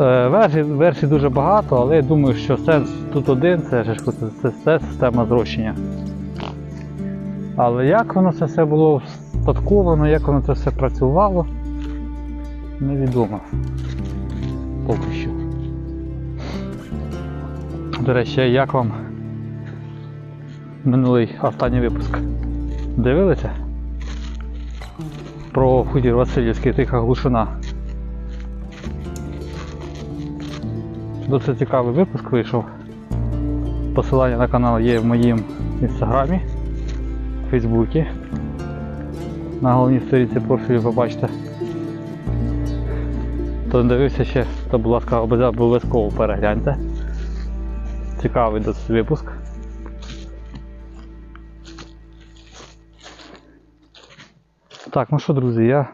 Е, Версій, версій дуже багато, але я думаю, що сенс тут один, це, це, це, система зрощення. Але як воно це все було встатковано, як воно це все працювало, невідомо. Поки що. До речі, як вам минулий останній випуск? Дивилися? Про хутір Васильівський тиха глушина. Досить цікавий випуск вийшов. Посилання на канал є в моїм інстаграмі, Фейсбуці. На головній сторінці профілю побачите. Хто не дивився ще, то, будь ласка, обов'язково перегляньте. Цікавий досить випуск. Так, ну що, друзі, я